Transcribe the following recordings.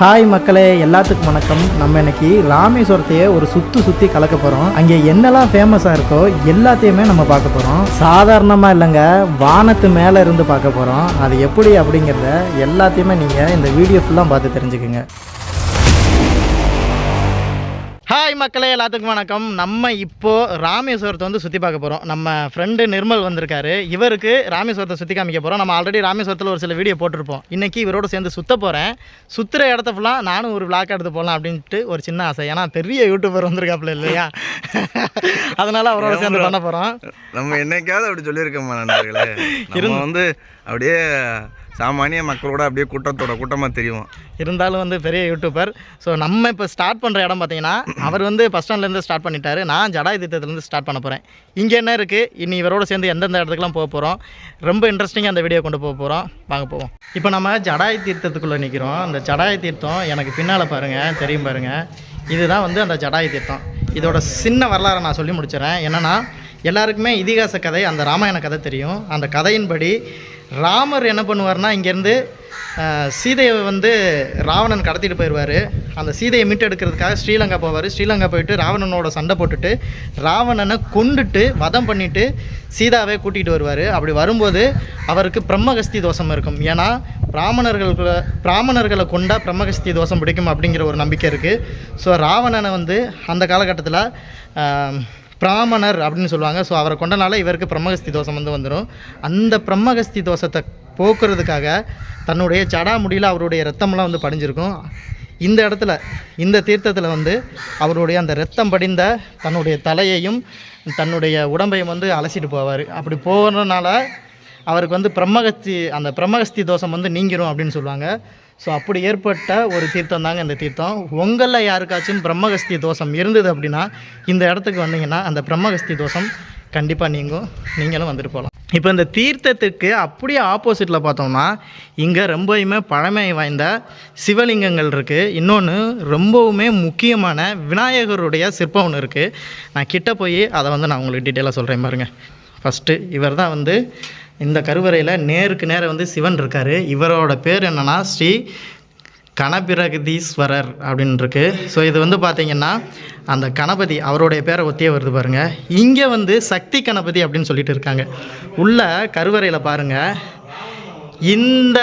Hi மக்களே எல்லாத்துக்கும் வணக்கம். நம்ம இன்னைக்கு ராமேஸ்வரத்தையே ஒரு சுற்றி சுற்றி கலக்க போகிறோம் அங்கே என்னெல்லாம் ஃபேமஸாக இருக்கோ எல்லாத்தையுமே நம்ம பார்க்க போகிறோம் சாதாரணமாக இல்லைங்க வானத்து மேலே இருந்து பார்க்க போகிறோம் அது எப்படி அப்படிங்கிறத எல்லாத்தையுமே நீங்கள் இந்த வீடியோ ஃபுல்லாக பார்த்து தெரிஞ்சுக்குங்க. ஹாய் மக்களே எல்லாத்துக்கும் வணக்கம். நம்ம இப்போ ராமேஸ்வரத்தை வந்து சுற்றி பார்க்க போகிறோம் நம்ம ஃப்ரெண்டு நிர்மல் வந்திருக்காரு. இவருக்கு ராமேஸ்வரத்தை சுற்றி காமிக்க போகிறோம் நம்ம ஆல்ரெடி ராமேஸ்வரத்தில் ஒரு சில வீடியோ போட்டிருப்போம். இன்றைக்கி இவரோட சேர்ந்து சுத்த போகிறேன் சுற்றுற இடத்த ஃபுல்லாக நானும் ஒரு விளாக் எடுத்து போகலாம் அப்படின்ட்டு ஒரு சின்ன ஆசை. ஏன்னா பெரிய யூடியூபர் வந்திருக்காப்புல இல்லையா? அதனால் அவரோட சேர்ந்து பண்ண போகிறோம் நம்ம என்னைக்காவது அப்படி சொல்லியிருக்கோமா நண்பர்களே? நம்ம வந்து அப்படியே சாமானிய மக்களோட அப்படியே கூட்டத்தோட கூட்டமாக தெரியும். இருந்தாலும் வந்து பெரிய யூடியூபர் ஸோ நம்ம இப்போ ஸ்டார்ட் பண்ணுற இடம் பார்த்தீங்கன்னா அவர் வந்து பஸ் ஸ்டாண்ட்லேருந்து ஸ்டார்ட் பண்ணிட்டாரு. நான் ஜடாய் தீர்த்தத்துலேருந்து ஸ்டார்ட் பண்ண போகிறேன் இங்கே என்ன இருக்குது இனி இவரோட சேர்ந்து எந்தெந்த இடத்துக்குலாம் போக போகிறோம் ரொம்ப இன்ட்ரெஸ்டிங்காக அந்த வீடியோ கொண்டு போக போகிறோம் வாங்க போவோம். இப்போ நம்ம ஜடாய் தீர்த்தத்துக்குள்ளே நிற்கிறோம் அந்த ஜடாய் தீர்த்தம் எனக்கு பின்னால் பாருங்கள் தெரியும் பாருங்கள் இதுதான் வந்து அந்த ஜடாய் தீர்த்தம். இதோட சின்ன வரலாறை நான் சொல்லி முடிச்சிடறேன். என்னென்னா எல்லாருக்குமே இதிகாச கதை அந்த ராமாயண கதை தெரியும். அந்த கதையின்படி ராமர் என்ன பண்ணுவார்னா இங்கேருந்து சீதையை வந்து ராவணன் கடத்திட்டு போயிடுவார் அந்த சீதையை மீட்டெடுக்கிறதுக்காக ஸ்ரீலங்கா போவார். ஸ்ரீலங்கா போயிட்டு ராவணனோட சண்டை போட்டுட்டு ராவணனை கொண்டுட்டு வதம் பண்ணிட்டு சீதாவை கூட்டிகிட்டு வருவார். அப்படி வரும்போது அவருக்கு பிரம்மகஸ்தி தோஷம் இருக்கும். ஏன்னா பிராமணர்களுக்கு பிராமணர்களை கொண்டா பிரம்மகஸ்தி தோஷம் பிடிக்கும் அப்படிங்கிற ஒரு நம்பிக்கை இருக்குது ஸோ ராவணனை வந்து அந்த காலகட்டத்தில் பிராமணர் அப்படின்னு சொல்லுவாங்க. ஸோ அவரை கொண்டனால இவருக்கு பிரம்மகஸ்தி தோஷம் வந்து வந்துடும் அந்த பிரம்மகஸ்தி தோஷத்தை போக்குறதுக்காக தன்னுடைய ஜடாமுடியில் அவருடைய ரத்தம்லாம் வந்து படிஞ்சிருக்கும். இந்த இடத்துல இந்த தீர்த்தத்தில் வந்து அவருடைய அந்த ரத்தம் படிந்த தன்னுடைய தலையையும் தன்னுடைய உடம்பையும் வந்து அலசிட்டு போவார். அப்படி போகிறதுனால அவருக்கு வந்து பிரம்மகஸ்தி அந்த பிரம்மகஸ்தி தோஷம் வந்து நீங்கிரும் அப்படின்னு சொல்லுவாங்க. ஸோ அப்படி ஏற்பட்ட ஒரு தீர்த்தம் தாங்க இந்த தீர்த்தம். உங்களில் யாருக்காச்சும் பிரம்மகஸ்தி தோஷம் இருந்தது அப்படின்னா இந்த இடத்துக்கு வந்தீங்கன்னா அந்த பிரம்மகஸ்தி தோஷம் கண்டிப்பாக நீங்கும். நீங்களும் வந்துட்டு போகலாம் இப்போ இந்த தீர்த்தத்துக்கு அப்படியே ஆப்போசிட்டில் பார்த்தோம்னா இங்கே ரொம்பவுமே பழமை வாய்ந்த சிவலிங்கங்கள் இருக்குது இன்னொன்று ரொம்பவுமே முக்கியமான விநாயகருடைய சிற்பம் ஒன்று இருக்குது நான் கிட்ட போய் அதை வந்து நான் உங்களுக்கு டீட்டெயிலாக சொல்கிறேன் பாருங்கள் ஃபஸ்ட்டு இவர் தான் வந்து இந்த கருவறையில் நேருக்கு நேராக வந்து சிவன் இருக்கார். இவரோட பேர் என்னென்னா ஸ்ரீ கணபிரகதீஸ்வரர் அப்படின்னுருக்கு ஸோ இது வந்து பார்த்திங்கன்னா அந்த கணபதி அவருடைய பேரை ஒத்தியே வருது பாருங்கள் இங்கே வந்து சக்தி கணபதி அப்படின்னு சொல்லிட்டு இருக்காங்க. உள்ள கருவறையில் பாருங்கள் இந்த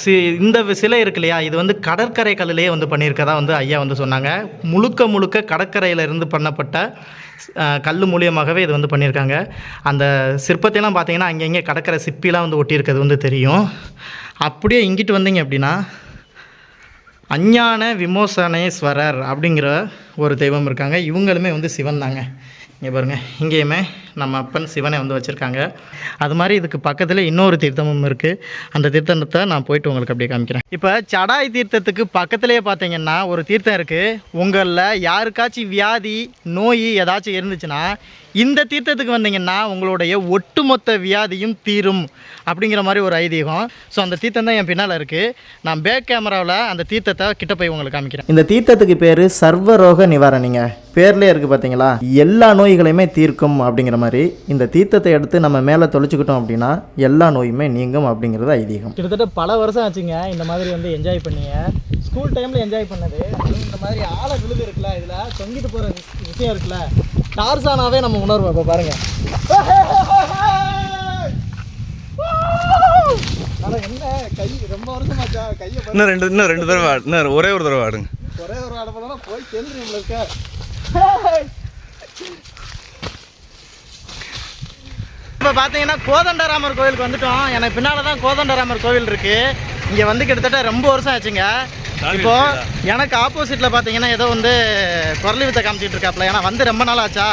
சி இந்த சிலை இருக்கு இல்லையா? இது வந்து கடற்கரை கல்லிலேயே வந்து பண்ணியிருக்கதா வந்து ஐயா வந்து சொன்னாங்க. முழுக்க முழுக்க கடற்கரையில் இருந்து பண்ணப்பட்ட கல் மூலியமாகவே இது வந்து பண்ணியிருக்காங்க. அந்த சிற்பத்தையெல்லாம் பார்த்தீங்கன்னா அங்கங்கே கடற்கரை சிப்பிலாம் வந்து ஒட்டியிருக்கிறது வந்து தெரியும். அப்படியே இங்கிட்டு வந்தீங்க அப்படின்னா அஞ்ஞான விமோசனேஸ்வரர் அப்படிங்கிற ஒரு தெய்வம் இருக்காங்க. இவங்களுமே வந்து சிவன் தாங்க. இங்கே பாருங்கள் இங்கேயுமே நம்ம அப்பன் சிவனை வந்து வச்சுருக்காங்க. அது மாதிரி இதுக்கு பக்கத்தில் இன்னொரு தீர்த்தமும் இருக்குது அந்த தீர்த்தத்தை நான் போயிட்டு உங்களுக்கு அப்படியே காமிக்கிறேன். இப்போ சடாய் தீர்த்தத்துக்கு பக்கத்துலேயே பார்த்தீங்கன்னா ஒரு தீர்த்தம் இருக்குது உங்களில் யாருக்காச்சும் வியாதி நோய் ஏதாச்சும் இருந்துச்சுன்னா இந்த தீர்த்தத்துக்கு வந்தீங்கன்னா உங்களுடைய ஒட்டுமொத்த வியாதியும் தீரும் அப்படிங்கிற மாதிரி ஒரு ஐதீகம். ஸோ அந்த தீர்த்தம் தான் என் பின்னால் இருக்குது நான் பேக் கேமராவில் அந்த தீர்த்தத்தை கிட்ட போய் உங்களுக்கு காமிக்கிறேன். இந்த தீர்த்தத்துக்கு பேர் சர்வரோக நிவாரணிங்க. பேர்லேயே இருக்குது பார்த்தீங்களா எல்லா நோய்களையுமே தீர்க்கும் அப்படிங்கிற மாதிரி இந்த தீர்த்தத்தை எடுத்து நம்ம மேலே தொலைச்சிக்கிட்டோம் அப்படின்னா எல்லா நோயுமே நீங்கும் அப்படிங்கிறது ஐதீகம். கிட்டத்தட்ட பல வருஷம் ஆச்சுங்க இந்த மாதிரி வந்து என்ஜாய் பண்ணீங்க ஸ்கூல் டைமில் என்ஜாய் பண்ணது. இந்த மாதிரி ஆழ விழுது இருக்குல்ல இதில் தொங்கிட்டு போகிற விஷயம் இருக்குல்ல டார்சானாவே நம்ம உணர்வோம். இப்போ பாருங்கள் என்ன கை ரொம்ப வருஷமாச்சா கையை இன்னும் ரெண்டு இன்னும் ரெண்டு தடவை ஆடு இன்னும் ஒரே ஒரு தடவை ஆடுங்க. ஒரே ஒரு ஆடப்படலாம் போய் சேர்ந்து நம்மளுக்கு இப்போ பார்த்தீங்கன்னா கோதண்டராமர் கோவிலுக்கு வந்துட்டோம். எனக்கு பின்னால் தான் கோதண்டராமர் கோவில் இருக்கு. இங்கே வந்து கிட்டத்தட்ட ரொம்ப வருஷம் ஆச்சுங்க. இப்போ எனக்கு ஆப்போசிட்டில் பார்த்தீங்கன்னா ஏதோ வந்து குரலி வித்தை காமிச்சிட்டு இருக்காப்ல. ஏன்னா வந்து ரொம்ப நாள் ஆச்சா?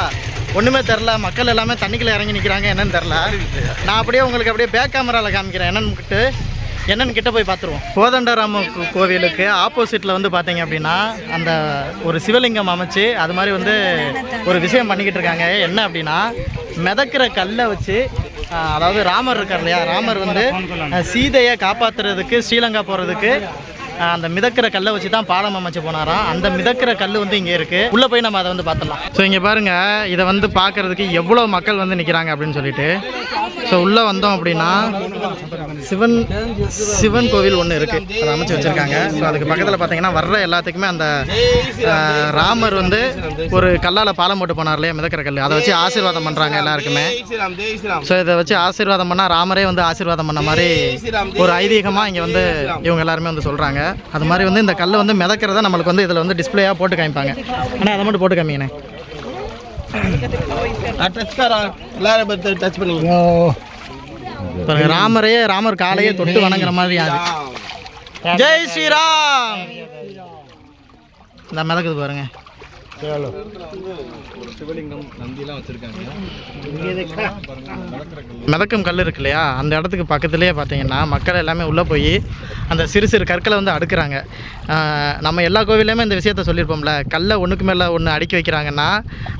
ஒன்றுமே தெரில மக்கள் எல்லாமே தண்ணிக்குள்ள இறங்கி நிற்கிறாங்க என்னன்னு தெரில நான் அப்படியே உங்களுக்கு அப்படியே பேக் கேமராவில் காமிக்கிறேன். என்னன்னு என்னன்னு கிட்ட போய் பார்த்துருவோம் கோதண்டராம கோவிலுக்கு ஆப்போசிட்டில் வந்து பார்த்தீங்க அப்படின்னா அந்த ஒரு சிவலிங்கம் அமைச்சு அது மாதிரி வந்து ஒரு விஷயம் பண்ணிக்கிட்டு இருக்காங்க. என்ன அப்படின்னா மிதக்கிற கல்லை வச்சு அதாவது ராமர் இருக்கார் இல்லையா ராமர் வந்து சீதையை காப்பாற்றுறதுக்கு ஸ்ரீலங்கா போகிறதுக்கு அந்த மிதக்கிற கல்லை வச்சு தான் பாலம் அமைச்சு போனாராம். அந்த மிதக்கிற கல் வந்து இங்கே இருக்குது உள்ளே போய் நம்ம அதை வந்து பார்த்துடலாம். ஸோ இங்கே பாருங்கள் இதை வந்து பார்க்குறதுக்கு எவ்வளோ மக்கள் வந்து நிற்கிறாங்க அப்படின்னு சொல்லிட்டு. ஸோ உள்ளே வந்தோம் அப்படின்னா சிவன் சிவன் கோவில் ஒன்று இருக்குது அதை அமைச்சு வச்சுருக்காங்க. ஸோ அதுக்கு பக்கத்தில் பார்த்தீங்கன்னா வர்ற எல்லாத்துக்குமே அந்த ராமர் வந்து ஒரு கல்லால் பாலம் போட்டு போனார் இல்லையா மிதக்கிற கல் அதை வச்சு ஆசீர்வாதம் பண்ணுறாங்க எல்லாருக்குமே. ஸோ இதை வச்சு ஆசீர்வாதம் பண்ணால் ராமரே வந்து ஆசீர்வாதம் பண்ண மாதிரி ஒரு ஐதீகமாக இங்கே வந்து இவங்க எல்லாருமே வந்து சொல்கிறாங்க அது மாதிரி வந்து இந்த கல்லை வந்து மிதக்கிறத நம்மளுக்கு வந்து இதில் வந்து டிஸ்ப்ளேயாக போட்டு காமிப்பாங்க. ஆனால் அதை மட்டும் போட்டு காமிங்கண்ணே. பாருங்க ராமரே ராமர் காலையே தொட்டு வணங்குற மாதிரி ஜெய் ஸ்ரீராம். இந்த மிதக்குது பாருங்க சிவலிங்கம் நந்திலாம் வச்சுருக்காங்க. மிதக்கும் கல் இருக்கு இல்லையா? அந்த இடத்துக்கு பக்கத்துலேயே பார்த்தீங்கன்னா மக்கள் எல்லாமே உள்ளே போய் அந்த சிறு சிறு கற்களை வந்து அடுக்குறாங்க. நம்ம எல்லா கோவிலையுமே இந்த விஷயத்த சொல்லியிருப்போம்ல கல்லை ஒன்றுக்கு மேலே ஒன்று அடுக்கி வைக்கிறாங்கன்னா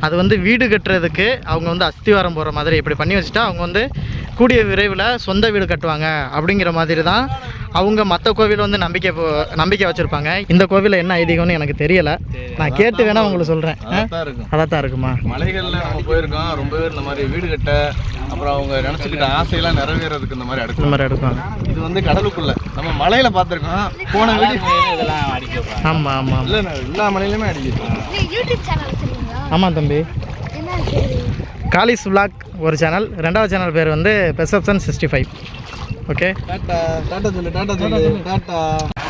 அது வந்து வீடு கட்டுறதுக்கு அவங்க வந்து அஸ்திவாரம் போகிற மாதிரி இப்படி பண்ணி வச்சுட்டா அவங்க வந்து கூடிய விரைவில் சொந்த வீடு கட்டுவாங்க அப்படிங்கிற மாதிரி தான் அவங்க மற்ற கோவில் வந்து நம்பிக்கை போ- நம்பிக்கை வச்சுருப்பாங்க. இந்த கோவிலில் என்ன ஐதீகம்னு எனக்கு தெரியலை. நான் கேட்டு வேணால் உங்களுக்கு சொல்கிறேன் அதான் தான் இருக்குமா. மலைகளில் நம்ம போயிருக்கோம். ரொம்ப பேர் இந்த மாதிரி வீடு கட்ட அப்புறம் அவங்க நினச்சிக்கிட்ட ஆசையெல்லாம் நிறைவேறதுக்கு இந்த மாதிரி அடுக்கும் மாதிரி எடுப்பாங்க இது வந்து கடலுக்குள்ள. நம்ம மலையில பார்த்துருக்கோம். போன வீடு ஆமாம் ஆமாம் இல்லை எல்லா மலையிலுமே அடிக்குது நீ யூடியூப் சேனல் வச்சிருக்கீங்களா? ஆமாம் தம்பி. காலிஸ் vlog ஒரு சேனல் ரெண்டாவது சேனல் பேர் வந்து பெர்செப்ஷன் சிக்ஸ்டி ஃபைவ் ஓகே?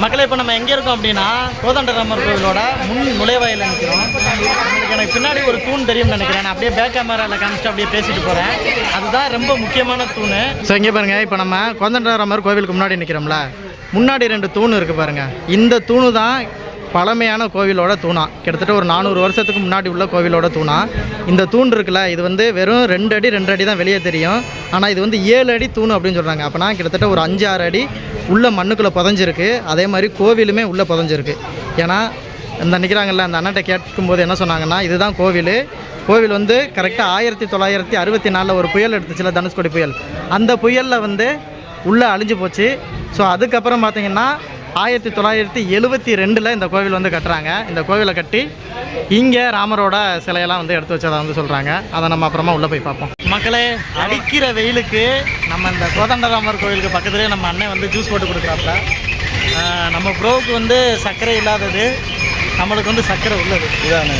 மக்களே இப்போ நம்ம எங்கே இருக்கோம் அப்படின்னா கோதண்டராமர் கோவிலோட முன் நுழைவாயில் நிற்கிறோம் எனக்கு பின்னாடி ஒரு தூண் தெரியும்னு நினைக்கிறேன். நான் அப்படியே பேக் கேமராவில் காமிச்சிட்டு அப்படியே பேசிட்டு போகிறேன் அதுதான் ரொம்ப முக்கியமான தூண். ஸோ இங்கே பாருங்க இப்போ நம்ம கோதண்டராமர் கோவிலுக்கு முன்னாடி நிற்கிறோம்ல முன்னாடி ரெண்டு தூண் இருக்குது பாருங்க. இந்த தூணு தான் பழமையான கோவிலோட தூணா. கிட்டத்தட்ட ஒரு நானூறு வருஷத்துக்கு முன்னாடி உள்ள கோவிலோட தூணா. இந்த தூண் இருக்குல்ல இது வந்து வெறும் ரெண்டு அடி ரெண்டு அடி தான் வெளியே தெரியும். ஆனால் இது வந்து ஏழு அடி தூண் அப்படின்னு சொல்கிறாங்க அப்போனா கிட்டத்தட்ட ஒரு அஞ்சு ஆறு அடி உள்ள மண்ணுக்குள்ளே புதஞ்சிருக்கு. அதே மாதிரி கோவிலுமே உள்ளே புதஞ்சிருக்கு. ஏன்னா இந்த நிற்கிறாங்கல்ல அந்த அண்ணாட்ட கேட்கும்போது என்ன சொன்னாங்கன்னா இதுதான் கோவில். கோவில் வந்து கரெக்டாக ஆயிரத்தி தொள்ளாயிரத்தி அறுபத்தி நாலில் ஒரு புயல் எடுத்துச்சுல தனுஷ்கோடி புயல். அந்த புயலில் வந்து உள்ளே அழிஞ்சு போச்சு. ஸோ அதுக்கப்புறம் பார்த்திங்கன்னா ஆயிரத்தி தொள்ளாயிரத்தி எழுபத்தி ரெண்டில் இந்த கோவில் வந்து கட்டுறாங்க. இந்த கோவிலை கட்டி இங்கே ராமரோட சிலையெல்லாம் வந்து எடுத்து வச்சதை வந்து சொல்கிறாங்க அதை நம்ம அப்புறமா உள்ளே போய் பார்ப்போம். மக்களே அடிக்கிற வெயிலுக்கு நம்ம இந்த கோதண்டராமர் கோவிலுக்கு பக்கத்துலேயே நம்ம அண்ணன் வந்து ஜூஸ் போட்டு கொடுக்குறாப்புல ஆஹ் நம்ம ப்ரோவுக்கு வந்து சர்க்கரை இல்லாதது நம்மளுக்கு வந்து சர்க்கரை உள்ளது. இதானே?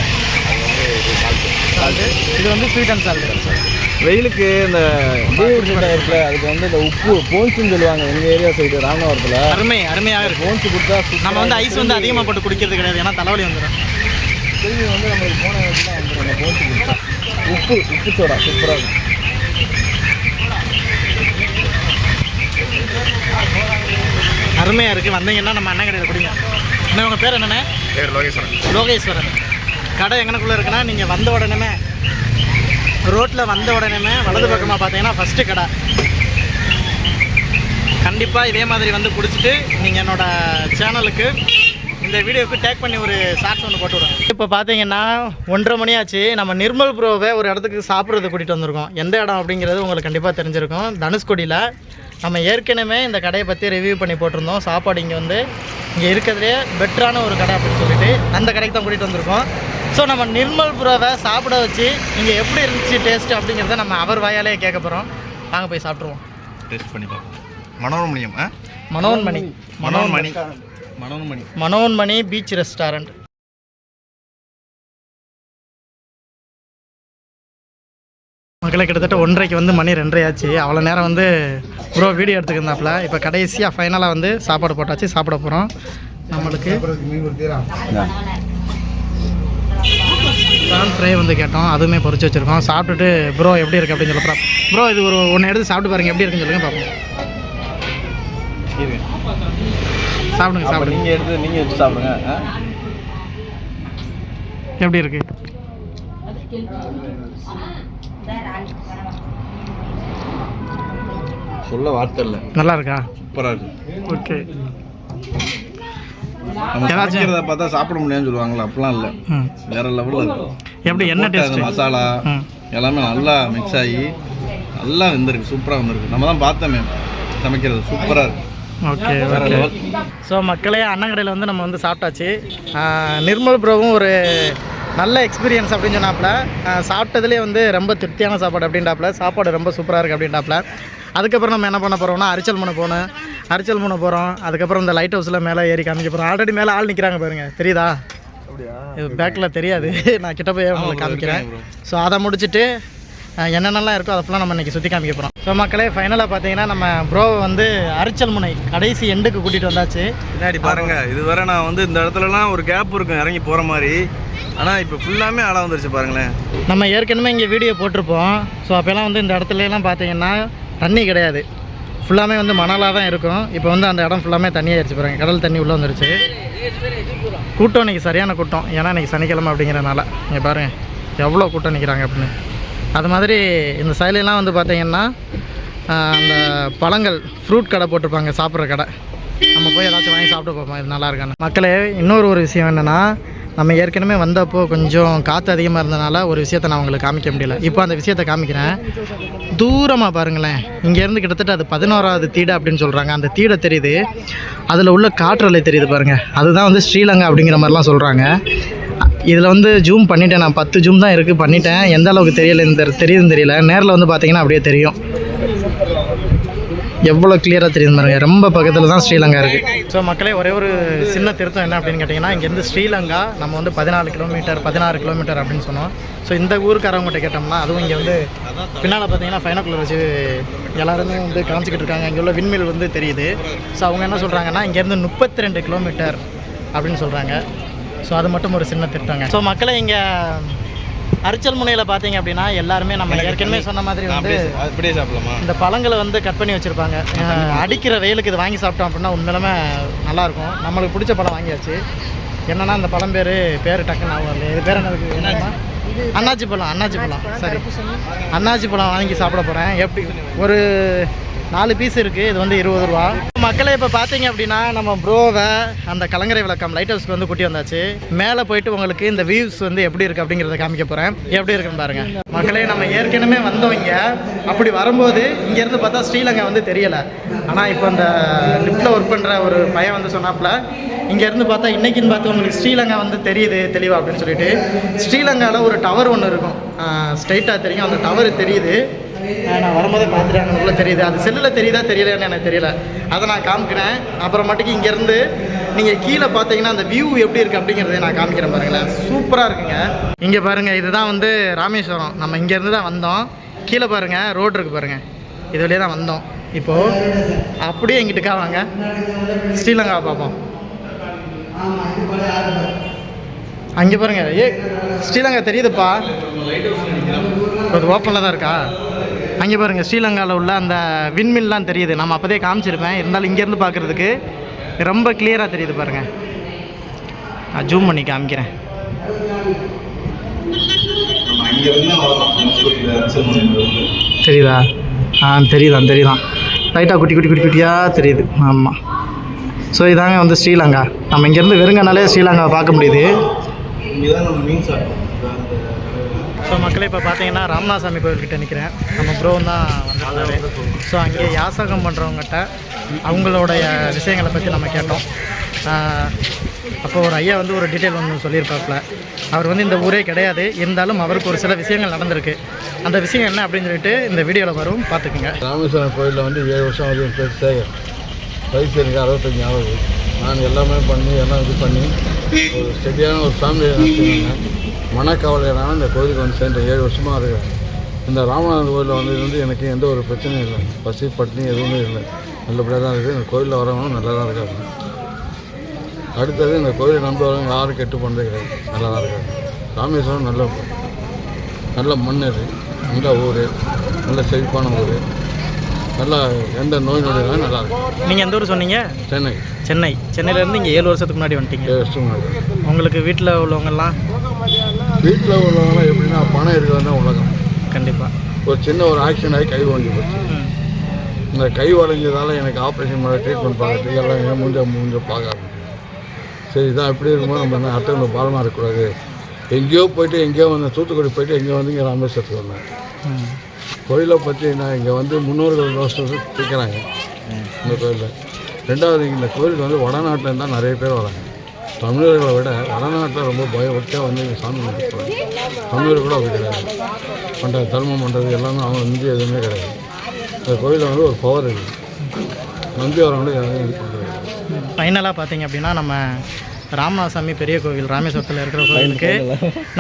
இது வந்து ஸ்வீட் அண்ட் சால்ட் வெயிலுக்கு இந்த பூர் சட்டை இருக்குல்ல அதுக்கு வந்து இந்த உப்பு போன்ஸுன்னு சொல்லுவாங்க எங்கள் ஏரியா சைடு ராமநாதபுரத்தில். அருமை அருமையாக இருக்கும் போன்ஸ் கொடுத்தா நம்ம வந்து ஐஸ் வந்து அதிகமாக போட்டு குடிக்கிறது கிடையாது ஏன்னா தலைவலி வந்துடும் திரும்பி வந்து நம்மளுக்கு போன தான் வந்துடும் அந்த போன்ஸ் கொடுத்தா உப்பு உப்பு சோடா சூப்பராக இருக்கும் அருமையாக இருக்குது வந்தீங்கன்னா நம்ம அண்ணன் கடையில் குடிங்க. அண்ணன் உங்கள் பேர் என்னண்ணே? பேர் லோகேஸ்வரன். லோகேஸ்வரன். கடை எங்கனக்குள்ளே இருக்குன்னா நீங்கள் வந்த உடனே ரோட்டில் வந்த உடனே வலது பக்கமாக பார்த்தீங்கன்னா ஃபஸ்ட்டு கடை. கண்டிப்பாக இதே மாதிரி வந்து பிடிச்சிட்டு நீங்கள் என்னோடய சேனலுக்கு இந்த வீடியோவுக்கு டேக் பண்ணி ஒரு ஷார்ட்ஸ் ஒன்று போட்டு விடுங்க. இப்போ பார்த்தீங்கன்னா ஒன்றரை மணி ஆச்சு. நம்ம நிர்மல் ப்ரோவை ஒரு இடத்துக்கு சாப்பிட்றது கூட்டிகிட்டு வந்திருக்கோம். எந்த இடம் அப்படிங்கிறது உங்களுக்கு கண்டிப்பாக தெரிஞ்சிருக்கும். தனுஷ்கோடியில் நம்ம ஏற்கனவே இந்த கடையை பற்றி ரிவ்யூ பண்ணி போட்டிருந்தோம். சாப்பாடு இங்கே வந்து இங்கே இருக்கிறதுலே பெட்டரான ஒரு கடை அப்படின்னு சொல்லிட்டு அந்த கடைக்கு தான் கூட்டிகிட்டு வந்திருக்கோம். ஸோ நம்ம நிர்மல் ப்ரோவை சாப்பிட வச்சு இங்கே எப்படி இருந்துச்சு டேஸ்ட் அப்படிங்கிறத நம்ம அவர் வாயாலே கேட்க போகிறோம் வாங்க போய் சாப்பிட்ருவோம் டேஸ்ட் பண்ணி பார்ப்போம். மனோன்மணியம் மனோன்மணி. மனோன்மணி. மனோன்மணி. மனோன்மணி பீச் ரெஸ்டாரண்ட் மக்களை கிட்டத்தட்ட ஒன்றரைக்கு வந்து மணி ரெண்டரை ஆச்சு அவ்வளோ நேரம் வந்து ப்ரோ வீடியோ எடுத்துக்கிருந்தாப்புல. இப்போ கடைசியாக ஃபைனலாக வந்து சாப்பாடு போட்டாச்சு சாப்பிட போகிறோம் நம்மளுக்கு ப்ரான் ஃப்ரை வந்து கேட்டோம். அதுவுமே பொரிச்சு வச்சுருக்கோம். சாப்பிட்டுட்டு ப்ரோ எப்படி இருக்குது அப்படின்னு சொல்ல ப்ரோ இது ஒரு ஒன்று எடுத்து சாப்பிட்டு பாருங்க. எப்படி இருக்குன்னு சொல்லுங்கள் பார்ப்போம் சாப்பிடுங்க சாப்பிடுங்க. நீங்கள் எடுத்து நீங்கள் எடுத்து சாப்பிடுங்க? எப்படி இருக்குது சொல்ல வார்த்தை இல்லை. நல்லா இருக்கா? சூப்பராக இருக்கு. ஓகே. பார்த்தா சாப்பிட முடியாதுன்னு சொல்லுவாங்களா அப்படிலாம் இல்லை. வேற லெவலில் எப்படி என்ன டேஸ்ட் மசாலா எல்லாமே நல்லா மிக்ஸ் ஆகி நல்லா வெந்திருக்கு சூப்பராக வந்திருக்கு. நம்ம தான் பார்த்தோமே சமைக்கிறது சூப்பராக இருக்கு. Okay okay. ஸோ மக்களே அண்ணங்கடையில் வந்து நம்ம வந்து சாப்பிட்டாச்சு. நிர்மல் ப்ரோவும் ஒரு நல்ல எக்ஸ்பீரியன்ஸ் அப்படின்னு சொன்னாப்புல. சாப்பிட்டதுலேயே வந்து ரொம்ப திருப்தியான சாப்பாடு அப்படின்றாப்புல சாப்பாடு ரொம்ப சூப்பராக இருக்குது அப்படின்றாப்புல அதுக்கப்புறம் நம்ம என்ன பண்ண போகிறோம்னா அரிச்சல் முனை போகணும். அரிச்சல் முனை போகிறோம் அதுக்கப்புறம் இந்த லைட் ஹவுஸில் மேலே ஏறி காமிக்க போகிறோம் ஆல்ரெடி மேலே ஆள் நிற்கிறாங்க பாருங்க. தெரியுதா? இது பேக்கில் தெரியாது. நான் கிட்ட போய் உங்களுக்கு காமிக்கிறேன். ஸோ அதை முடிச்சுட்டு என்னென்னலாம் இருக்கோ அதை ஃபுல்லாக நம்ம இன்றைக்கி சுற்றி காமிக்க போகிறோம் ஸோ மக்களே ஃபைனலாக பார்த்தீங்கன்னா நம்ம ப்ரோவை வந்து அரிச்சல் முனை கடைசி எண்டுக்கு கூட்டிகிட்டு வந்தாச்சு. பின்னாடி பாருங்க. இதுவரை நான் வந்து இந்த இடத்துலலாம் ஒரு கேப் இருக்கும் இறங்கி போகிற மாதிரி. ஆனால் இப்போ ஃபுல்லாமே ஆளாக வந்துருச்சு பாருங்களேன். நம்ம ஏற்கனவே இங்கே வீடியோ போட்டிருப்போம். ஸோ அப்போல்லாம் வந்து இந்த இடத்துல எல்லாம் பார்த்தீங்கன்னா தண்ணி கிடையாது. ஃபுல்லாமே வந்து மணலாக தான் இருக்கும். இப்போ வந்து அந்த இடம் ஃபுல்லாமே தண்ணியாகிடுச்சு பாருங்க. கடல் தண்ணி உள்ளே வந்துருச்சு. கூட்டம் இன்றைக்கி சரியான கூட்டம். ஏன்னா இன்றைக்கி சனிக்கிழமை அப்படிங்கிறனால. இங்கே பாருங்கள் எவ்வளோ கூட்டம் நிற்கிறாங்க அப்படின்னு. அது மாதிரி இந்த சைலெலாம் வந்து பார்த்தீங்கன்னா அந்த பழங்கள் ஃப்ரூட் கடை போட்டிருப்பாங்க சாப்பிட்ற கடை. நம்ம போய் ஏதாச்சும் வாங்கி சாப்பிட்டு பார்ப்போம். இது நல்லா இருக்கான்னு. மக்களே இன்னொரு ஒரு விஷயம் என்னென்னா நம்ம ஏற்கனவே வந்தப்போ கொஞ்சம் காற்று அதிகமாக இருந்தனால ஒரு விஷயத்தை நான் உங்களுக்கு காமிக்க முடியல. இப்போ அந்த விஷயத்தை காமிக்கிறேன். தூரமாக பாருங்களேன். இங்கேருந்து கிட்டத்தட்ட அது பதினோராவது தீடை அப்படின்னு சொல்கிறாங்க அந்த தீடை தெரியுது. அதில் உள்ள காற்றலை தெரியுது பாருங்கள் அதுதான் வந்து ஸ்ரீலங்கா அப்படிங்கிற மாதிரிலாம் சொல்கிறாங்க இதில் வந்து ஜூம் பண்ணிட்டேன். நான் பத்து ஜூம் தான் இருக்குது பண்ணிட்டேன். எந்த அளவுக்கு தெரியல இந்த தெரியுதுன்னு தெரியல. நேரில் வந்து பார்த்தீங்கன்னா அப்படியே தெரியும். எவ்வளோ கிளியராக தெரியுது பாருங்க. ரொம்ப பக்கத்தில் தான் ஸ்ரீலங்கா இருக்குது ஸோ மக்களே ஒரே ஒரு சின்ன திருத்தம் என்ன அப்படின்னு கேட்டிங்கன்னா இங்கேருந்து ஸ்ரீலங்கா நம்ம வந்து பதினாலு கிலோமீட்டர் பதினாறு கிலோமீட்டர் அப்படின்னு சொன்னோம். ஸோ இந்த ஊருக்காரவங்ககிட்ட கேட்டோம்னா அதுவும் இங்கே வந்து பின்னால் பார்த்தீங்கன்னா ஃபைனாக்குலர் வச்சு எல்லாருமே வந்து காமிச்சிக்கிட்டு இருக்காங்க. இங்கே உள்ள விண்மில் வந்து தெரியுது. ஸோ அவங்க என்ன சொல்கிறாங்கன்னா இங்கேருந்து முப்பத்தி ரெண்டு கிலோமீட்டர் அப்படின்னு சொல்கிறாங்க ஸோ அது மட்டும் ஒரு சின்ன திட்டங்க ஸோ மக்களை இங்கே அரிச்சல் முனையில் பார்த்தீங்க அப்படின்னா எல்லாருமே நம்ம ஏற்கனவே சொன்ன மாதிரி வந்து அப்படியே சாப்பிடலாமா? இந்த பழங்களை வந்து கட் பண்ணி வச்சுருப்பாங்க. அடிக்கிற வெயிலுக்கு இது வாங்கி சாப்பிட்டோம் அப்படின்னா உண்மையிலுமே நல்லாயிருக்கும் நம்மளுக்கு பிடிச்ச பழம் வாங்கியாச்சு. என்னன்னா அந்த பழம் பேர் பேர் டக்குன்னு ஆகும் இது பேர் என்னதுக்கு அன்னாச்சி பழம் அன்னாச்சி பழம். சரி. அன்னாச்சி பழம் வாங்கி சாப்பிட போகிறேன் எப்படி? ஒரு நாலு பீஸ் இருக்குது இது வந்து இருபது ரூபா. மக்களே இப்போ பார்த்தீங்க அப்படின்னா நம்ம ப்ரோவை அந்த கலங்கரை விளக்கம் லைட் ஹவுஸ்க்கு வந்து கூட்டி வந்தாச்சு. மேலே போயிட்டு உங்களுக்கு இந்த வியூஸ் வந்து எப்படி இருக்குது அப்படிங்கிறத காமிக்க போகிறேன் எப்படி இருக்குன்னு பாருங்க. மக்களே நம்ம ஏற்கனவே வந்தவங்க. அப்படி வரும்போது இங்கேருந்து பார்த்தா ஸ்ரீலங்கா வந்து தெரியலை. ஆனால் இப்போ அந்த லிஃப்ட்டில் ஒர்க் பண்ணுற ஒரு பையன் வந்து சொன்னாப்புல இங்கேருந்து பார்த்தா இன்னைக்குன்னு பார்த்து உங்களுக்கு ஸ்ரீலங்கா வந்து தெரியுது தெளிவா அப்படின்னு சொல்லிட்டு. ஸ்ரீலங்காவில் ஒரு டவர் ஒன்று இருக்கும். ஸ்ட்ரைட்டாக தெரியும். அந்த டவர் தெரியுது. நான் வரும்போதே பார்த்துட்டேன். அங்கே தெரியுது. அது செல்லில் தெரியுதா தெரியலையான்னு எனக்கு தெரியல. அதை நான் காமிக்கிறேன். அப்புறமேட்டுக்கு இங்கேருந்து நீங்கள் கீழே பார்த்தீங்கன்னா அந்த வியூ எப்படி இருக்குது அப்படிங்கிறத நான் காமிக்கிறேன் பாருங்களேன். சூப்பராக இருக்குங்க. இங்கே பாருங்கள் இதுதான் வந்து ராமேஸ்வரம். நம்ம இங்கேருந்து தான் வந்தோம். கீழே பாருங்கள் ரோடு இருக்குது பாருங்கள் இது வழியே தான் வந்தோம். இப்போது அப்படியே எங்கிட்டுக்கா வாங்க. ஸ்ரீலங்கா பார்ப்போம். அங்கே பாருங்க ஏ ஸ்ரீலங்கா தெரியுதுப்பா. அது ஓப்பனில் தான் இருக்கா? அங்கே பாருங்கள் ஸ்ரீலங்காவில் உள்ள அந்த விண்மில்லாம் தெரியுது. நம்ம அப்போதே காமிச்சிருப்பேன். இருந்தாலும் இங்கேருந்து பார்க்குறதுக்கு ரொம்ப கிளியராக தெரியுது பாருங்கள் நான் ஜூம் பண்ணி காமிக்கிறேன். தெரியுதா? ஆ தெரியுதான் தெரியுதான். லைட்டாக குட்டி குட்டி குட்டி குட்டியாக தெரியுது. ஆமாம் ஸோ இதாங்க வந்து ஸ்ரீலங்கா. நம்ம இங்கேருந்து வெறுங்கனாலே ஸ்ரீலங்காவை பார்க்க முடியுது. ஸோ மக்களே இப்போ பார்த்தீங்கன்னா ராமநாதசாமி கோயில்கிட்ட நிற்கிறேன் நம்ம ப்ரோ தான் வந்திருந்தாரு ஸோ அங்கே யாசகம் பண்ணுறவங்ககிட்ட அவங்களுடைய விஷயங்களை பற்றி நம்ம கேட்டோம். அப்போ ஒரு ஐயா வந்து ஒரு டீட்டெயில் ஒன்று சொல்லியிருப்பாப்புல. அவர் வந்து இந்த ஊரே கிடையாது. இருந்தாலும் அவருக்கு ஒரு சில விஷயங்கள் நடந்திருக்கு. அந்த விஷயம் என்ன அப்படின்னு சொல்லிட்டு இந்த வீடியோவில் வரும். பார்த்துக்குங்க. ராமேஸ்வரம் கோயிலில் வந்து ஏழு வருஷம் ஆகுது. பேர் சேகர். வயசு எனக்கு அறுபத்தஞ்சு ஆகுது. நான் எல்லாமே பண்ணி எல்லாம் இது பண்ணி ஒரு சரியான ஒரு ஃபேமிலியை மனக்கவலையினால இந்த கோயிலுக்கு வந்து சேர்ந்தேன் ஏழு வருஷமாக இருக்கிறேன் இந்த ராமநாதன் கோயிலில் வந்தது எனக்கு எந்த ஒரு பிரச்சனையும் இல்லை. பசி பட்டினி எதுவுமே இல்லை. நல்லபடியாக தான் இருக்குது. இந்த கோயிலில் வரவங்களும் நல்லா தான் இருக்காங்க. அடுத்தது இந்த கோயிலை நம்பி வரவங்க யாரும் கெட்டு பண்ணுறது கிடையாது. நல்லா தான் இருக்காங்க. ராமேஸ்வரம் நல்ல நல்ல மண் இது நல்ல ஊர் நல்ல செழிப்பான ஊர். நல்லா எந்த நோய் நொடியும் நல்லா இருக்கும். நீங்கள் எந்த ஊர் சொன்னீங்க? சென்னை. சென்னை. சென்னையிலேருந்து இங்கே ஏழு வருஷத்துக்கு முன்னாடி வந்துட்டீங்க. ஏழு முன்னாடி. உங்களுக்கு வீட்டில் உள்ளவங்கெல்லாம் வீட்டில் உள்ளவங்களாம் எப்படின்னா பணம் இருக்கிறது தான் உலகம். கண்டிப்பாக ஒரு சின்ன ஒரு ஆக்சிடென்ட் ஆகி கை உடஞ்சி போச்சு. இந்த கை உடஞ்சதால எனக்கு ஆப்ரேஷன் பண்ண ட்ரீட்மெண்ட் பார்க்கறதுக்கு எல்லாம் என் மூஞ்ச மூஞ்ச பார்க்க சரி இதான் இப்படி இருக்கும்போது நம்ம என்ன அட்டை பாலமாக இருக்கக்கூடாது எங்கேயோ போயிட்டு எங்கேயோ வந்து தூத்துக்குடி போயிட்டு எங்கேயோ வந்து இங்கே ராமேஸ்வரத்துக்கு வந்தேன். கோயிலை பற்றி நான் இங்கே வந்து முன்னோர்கள் ரோஸ்டர் தீக்கிறாங்க. இந்த கோயிலில். ரெண்டாவது இந்த கோயிலுக்கு வந்து வடநாட்டிலேருந்து தான் நிறைய பேர் வராங்க. தமிழர்களை விட வடநாட்டில் ரொம்ப பயபக்தியாக வந்து இங்க சாமி கும்பிட்டு தமிழர் கூட அப்படி கிடையாது. பண்ணுறது தர்மம் பண்ணுறது எல்லாமே அவங்க இந்தி எதுவுமே கிடையாது. இந்த கோயிலில் வந்து ஒரு பவர் இருக்குது நம்பி வரவங்களும் யாரும் இது பண்ணுறது ஃபைனலாக பார்த்தீங்க அப்படின்னா நம்ம ராமநாதசாமி பெரிய கோவில் ராமேஸ்வரத்தில் இருக்கிற கோவிலுக்கு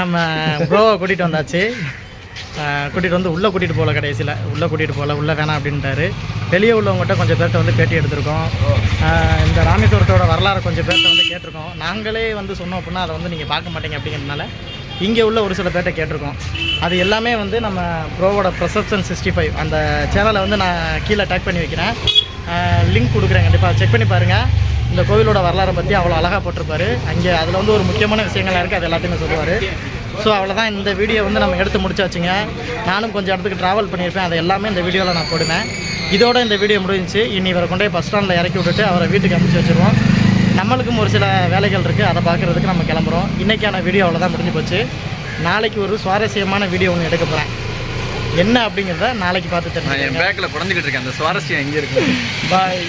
நம்ம ப்ரோவை கூட்டிகிட்டு வந்தாச்சு. கூட்டிகிட்டு வந்து உள்ளே கூட்டிகிட்டு போகல கடைசியில். உள்ளே கூட்டிகிட்டு போகல உள்ளே வேணாம் அப்படின்ட்டாரு. வெளியே உள்ளவங்ககிட்ட கொஞ்சம் பேர்கிட்ட வந்து பேட்டி எடுத்திருக்கோம். இந்த ராமேஸ்வரத்தோட வரலாறு கொஞ்சம் பேர்கிட்ட வந்து கேட்டிருக்கோம். நாங்களே வந்து சொன்னோம் அப்படின்னா அதை வந்து நீங்கள் பார்க்க மாட்டீங்க அப்படிங்கிறதுனால இங்கே உள்ள ஒரு சில பேர்கிட்ட கேட்டிருக்கோம். அது எல்லாமே வந்து நம்ம ப்ரோவோட ப்ரொசப்ஷன் சிக்ஸ்டி ஃபைவ் அந்த சேனலை வந்து நான் கீழே டேக் பண்ணி வைக்கிறேன். லிங்க் கொடுக்குறேன் கண்டிப்பாக செக் பண்ணி பாருங்கள் இந்த கோவிலோட வரலாறை பற்றி அவ்வளோ அழகாக போட்டிருப்பாரு. அங்கே அதில் வந்து ஒரு முக்கியமான விஷயங்கள்லாம் இருக்குது அது எல்லாத்தையுமே சொல்லுவார். ஸோ அவ்வளோதான் இந்த வீடியோ வந்து நம்ம எடுத்து முடிச்சாச்சுங்க. நானும் கொஞ்சம் இடத்துக்கு ட்ராவல் பண்ணியிருப்பேன். அது எல்லாமே இந்த வீடியோவில் நான் போடுவேன். இதோட இந்த வீடியோ முடிஞ்சுச்சு. இனி இவரை கொண்டு பஸ் ஸ்டாண்டில் இறக்கி விட்டுட்டு அவரை வீட்டுக்கு அனுப்பிச்சி வச்சுருவோம். நம்மளுக்கும் ஒரு சில வேலைகள் இருக்குது அதை பார்க்குறதுக்கு நம்ம கிளம்புறோம். இன்றைக்கான வீடியோ அவ்வளோதான் முடிஞ்சு போச்சு. நாளைக்கு ஒரு சுவாரஸ்யமான வீடியோ ஒன்று எடுக்க போகிறேன் என்ன அப்படிங்கிறத நாளைக்கு பார்த்து நான் தெரிஞ்சுக்கோங்க என் பேக்கில் குறைஞ்சிக்கிட்டு இருக்கேன். அந்த சுவாரஸ்யம் எங்கே இருக்கு? பாய்